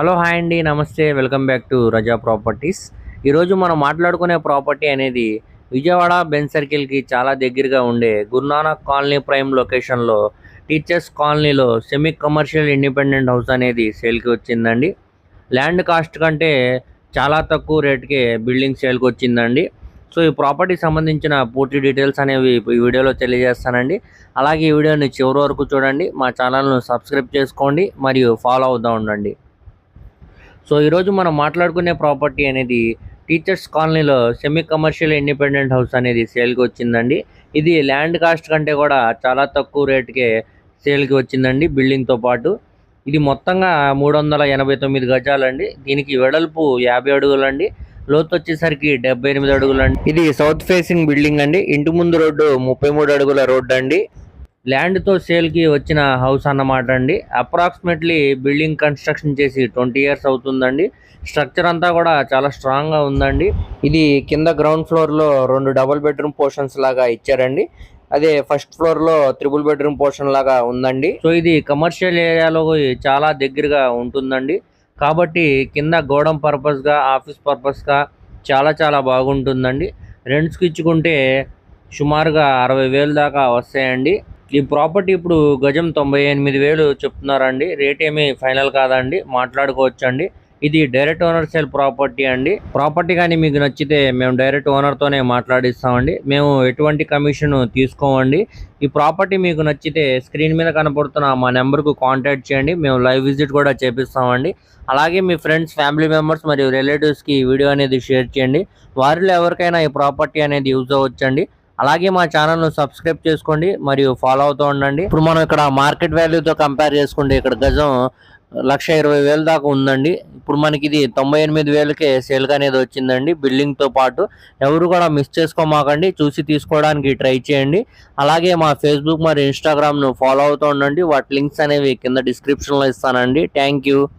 Hello hi అండి నమస్తే welcome back to Raza properties. ఈరోజు మనం మాట్లాడుకునే ప్రాపర్టీ అనేది విజయవాడ బెన్ సర్కిల్కి చాలా దగ్గరగా ఉండే గురునానక్ కాలనీ ప్రైమ్ లొకేషన్లో టీచర్స్ కాలనీలో సెమీ కమర్షియల్ ఇండిపెండెంట్ హౌస్ అనేది సేల్కి వచ్చిందండి. ల్యాండ్ కాస్ట్ కంటే చాలా తక్కువ రేట్కే బిల్డింగ్ సేల్కి వచ్చిందండి. సో ఈ ప్రాపర్టీకి సంబంధించిన పూర్తి డీటెయిల్స్ అనేవి ఈ వీడియోలో తెలియజేస్తానండి. అలాగే ఈ వీడియోని చివరి వరకు చూడండి. మా ఛానల్ను సబ్స్క్రైబ్ చేసుకోండి మరియు ఫాలో అవుతూ ఉండండి. సో ఈరోజు మనం మాట్లాడుకునే ప్రాపర్టీ అనేది టీచర్స్ కాలనీలో సెమీ కమర్షియల్ ఇండిపెండెంట్ హౌస్ అనేది సేల్కి వచ్చిందండి. ఇది ల్యాండ్ కాస్ట్ కంటే కూడా చాలా తక్కువ రేటుకే సేల్కి వచ్చిందండి బిల్డింగ్తో పాటు. ఇది మొత్తంగా మూడు వందల ఎనభై తొమ్మిది గజాలండి. దీనికి వెడల్పు యాభై అడుగులండి. లోతు వచ్చేసరికి డెబ్బై ఎనిమిది అడుగులండి. ఇది సౌత్ ఫేసింగ్ బిల్డింగ్ అండి. ఇంటి ముందు రోడ్డు ముప్పై మూడు అడుగుల రోడ్డు అండి ల్యాండ్తో సేల్కి వచ్చిన హౌస్ అన్నమాట అండి. అప్రాక్సిమేట్లీ బిల్డింగ్ కన్స్ట్రక్షన్ చేసి ట్వంటీ ఇయర్స్ అవుతుందండి. స్ట్రక్చర్ అంతా కూడా చాలా స్ట్రాంగ్గా ఉందండి. ఇది కింద గ్రౌండ్ ఫ్లోర్లో రెండు డబుల్ బెడ్రూమ్ పోర్షన్స్ లాగా ఇచ్చారండి. అదే ఫస్ట్ ఫ్లోర్లో త్రిబుల్ బెడ్రూమ్ పోర్షన్ లాగా ఉందండి. సో ఇది కమర్షియల్ ఏరియాలో చాలా దగ్గరగా ఉంటుందండి. కాబట్టి కింద గోడం పర్పస్గా ఆఫీస్ పర్పస్గా చాలా చాలా బాగుంటుందండి. రెంట్స్కి ఇచ్చుకుంటే సుమారుగా అరవై వేలు దాకా వస్తాయండి. ఈ ప్రాపర్టీ ఇప్పుడు గజం తొంభై ఎనిమిది వేలు చెప్తున్నారండి. రేట్ ఏమీ ఫైనల్ కాదండి. మాట్లాడుకోవచ్చు అండి ఇది డైరెక్ట్ ఓనర్ సేల్ ప్రాపర్టీ అండి. ప్రాపర్టీ కానీ మీకు నచ్చితే మేము డైరెక్ట్ ఓనర్తోనే మాట్లాడిస్తామండి. మేము ఎటువంటి కమిషన్ తీసుకోమండి. ఈ ప్రాపర్టీ మీకు నచ్చితే స్క్రీన్ మీద కనపడుతున్న మా నెంబర్కు కాంటాక్ట్ చేయండి. మేము లైవ్ విజిట్ కూడా చేపిస్తామండి. అలాగే మీ ఫ్రెండ్స్ ఫ్యామిలీ మెంబర్స్ మరియు రిలేటివ్స్కి ఈ వీడియో అనేది షేర్ చేయండి. వారిలో ఎవరికైనా ఈ ప్రాపర్టీ అనేది యూజ్ అవ్వచ్చండి. అలాగే మా ఛానల్ను సబ్స్క్రైబ్ చేసుకోండి మరియు ఫాలో అవుతూ ఉండండి. ఇప్పుడు మనం ఇక్కడ మార్కెట్ వాల్యూతో కంపేర్ చేసుకుంటే ఇక్కడ గజం లక్ష ఇరవై వేలు దాకా ఉందండి. ఇప్పుడు మనకి ఇది తొంభై ఎనిమిది వేలకే సేల్గా అనేది వచ్చిందండి. బిల్డింగ్తో పాటు ఎవరు కూడా మిస్ చేసుకోమాకండి. చూసి తీసుకోవడానికి ట్రై చేయండి. అలాగే మా ఫేస్బుక్ మరియు ఇన్స్టాగ్రామ్ను ఫాలో అవుతూ ఉండండి. వాటి లింక్స్ అనేవి కింద డిస్క్రిప్షన్లో ఇస్తానండి. Thank you